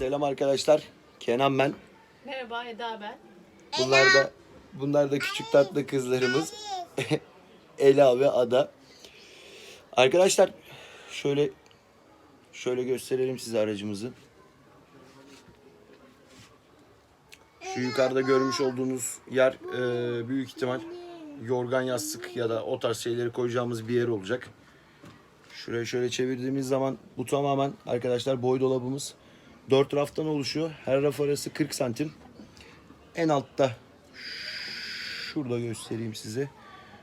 Selam arkadaşlar. Kenan ben. Merhaba Eda ben. Bunlar da bunlar da küçük tatlı kızlarımız. Ela ve Ada. Arkadaşlar şöyle şöyle gösterelim size aracımızı. Şu yukarıda görmüş olduğunuz yer e, büyük ihtimal yorgan yastık ya da o tarz şeyleri koyacağımız bir yer olacak. Şuraya şöyle çevirdiğimiz zaman bu tamamen arkadaşlar boy dolabımız. 4 raftan oluşuyor. Her raf arası 40 santim. En altta şurada göstereyim size.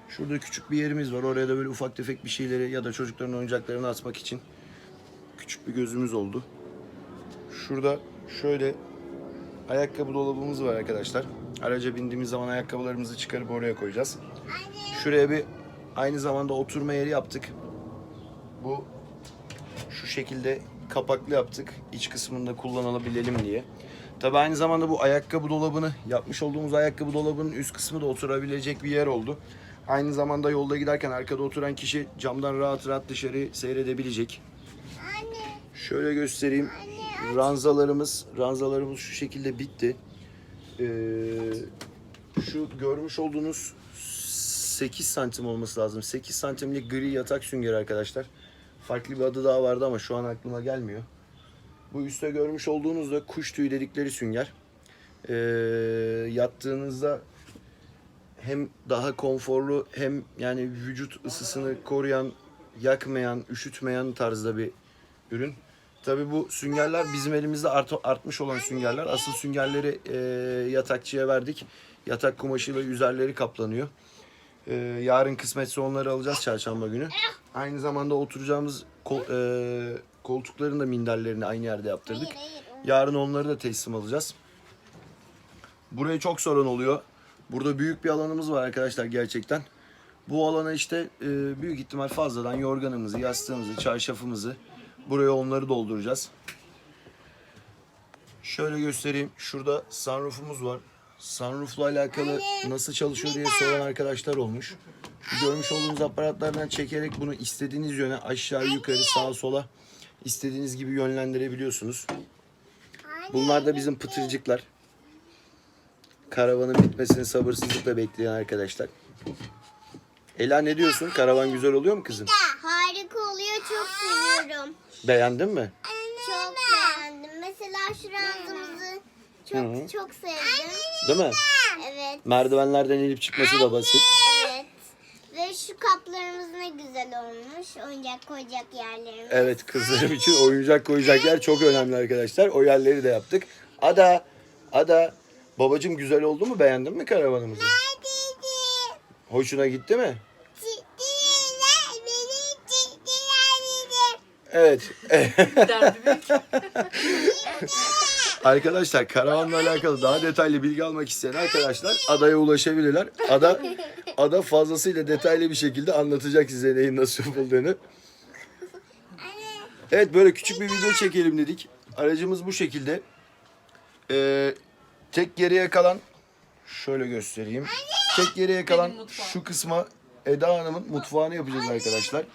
Şurada küçük bir yerimiz var. Oraya da böyle ufak tefek bir şeyleri ya da çocukların oyuncaklarını atmak için küçük bir gözümüz oldu. Şurada şöyle ayakkabı dolabımız var arkadaşlar. Araca bindiğimiz zaman ayakkabılarımızı çıkarıp oraya koyacağız. Şuraya bir aynı zamanda oturma yeri yaptık. Bu şu şekilde kapaklı yaptık. İç kısmında kullanılabilelim diye. Tabi aynı zamanda bu ayakkabı dolabını yapmış olduğumuz ayakkabı dolabının üst kısmı da oturabilecek bir yer oldu. Aynı zamanda yolda giderken arkada oturan kişi camdan rahat rahat dışarı seyredebilecek. Şöyle göstereyim. Ranzalarımız, ranzalarımız şu şekilde bitti. Ee, şu görmüş olduğunuz 8 santim olması lazım. 8 santimlik gri yatak süngeri arkadaşlar. Farklı bir adı daha vardı ama şu an aklıma gelmiyor. Bu üstte görmüş olduğunuz da kuş tüyü dedikleri sünger. Ee, yattığınızda hem daha konforlu hem yani vücut ısısını koruyan, yakmayan, üşütmeyen tarzda bir ürün. Tabi bu süngerler bizim elimizde art, artmış olan süngerler. Asıl süngerleri e, yatakçıya verdik. Yatak kumaşıyla üzerleri kaplanıyor. E, yarın kısmetse onları alacağız çarşamba günü. Aynı zamanda oturacağımız kol, e, koltukların da minderlerini aynı yerde yaptırdık. Yarın onları da teslim alacağız. Buraya çok sorun oluyor. Burada büyük bir alanımız var arkadaşlar gerçekten. Bu alana işte e, büyük ihtimal fazladan yorganımızı, yastığımızı, çarşafımızı buraya onları dolduracağız. Şöyle göstereyim. Şurada sunroofumuz var. Sunroof'la alakalı nasıl çalışıyor diye soran arkadaşlar olmuş. Görmüş olduğunuz aparatlardan çekerek bunu istediğiniz yöne aşağı yukarı sağa sola istediğiniz gibi yönlendirebiliyorsunuz. Bunlar da bizim pıtırcıklar. Karavanın bitmesini sabırsızlıkla bekleyen arkadaşlar. Ela ne diyorsun? Karavan güzel oluyor mu kızım? Harika oluyor çok seviyorum. Beğendin mi? Çok beğendim. Mesela şu ranzamızı çok Hı hı. çok sevdim. Değil mi? Evet. Merdivenlerden inip çıkması da basit. Evet. Ve şu kaplarımız ne güzel olmuş. Oyuncak koyacak yerlerimiz. Evet kızlarım için oyuncak koyacak yer çok önemli arkadaşlar. O yerleri de yaptık. Ada, Ada. Babacım güzel oldu mu? Beğendin mi karavanımızı? Hoşuna gitti mi? Evet. Derdi büyük. Arkadaşlar karavanla alakalı daha detaylı bilgi almak isteyen arkadaşlar adaya ulaşabilirler. Ada ada fazlasıyla detaylı bir şekilde anlatacak size neyin nasıl yapıldığını. Evet böyle küçük bir video çekelim dedik. Aracımız bu şekilde. Ee, tek geriye kalan şöyle göstereyim. Tek geriye kalan şu kısma Eda Hanım'ın mutfağını yapacağız arkadaşlar.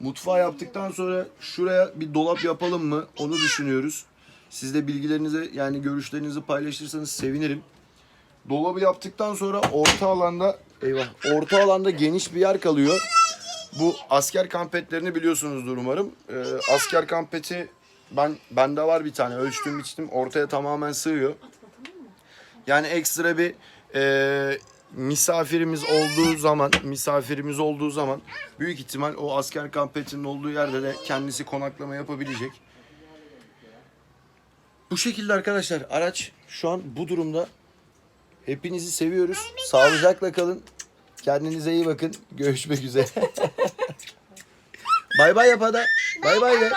Mutfağı yaptıktan sonra şuraya bir dolap yapalım mı onu düşünüyoruz. Siz de bilgilerinizi yani görüşlerinizi paylaşırsanız sevinirim. Dolabı yaptıktan sonra orta alanda eyvah orta alanda geniş bir yer kalıyor. Bu asker kampetlerini biliyorsunuzdur umarım. Ee, asker kampeti ben bende var bir tane ölçtüm biçtim ortaya tamamen sığıyor. Yani ekstra bir e, misafirimiz olduğu zaman misafirimiz olduğu zaman büyük ihtimal o asker kampetinin olduğu yerde de kendisi konaklama yapabilecek. Bu şekilde arkadaşlar araç şu an bu durumda. Hepinizi seviyoruz. Sağlıcakla kalın. Kendinize iyi bakın. Görüşmek üzere. bay bay yap hadi. Bay bay de.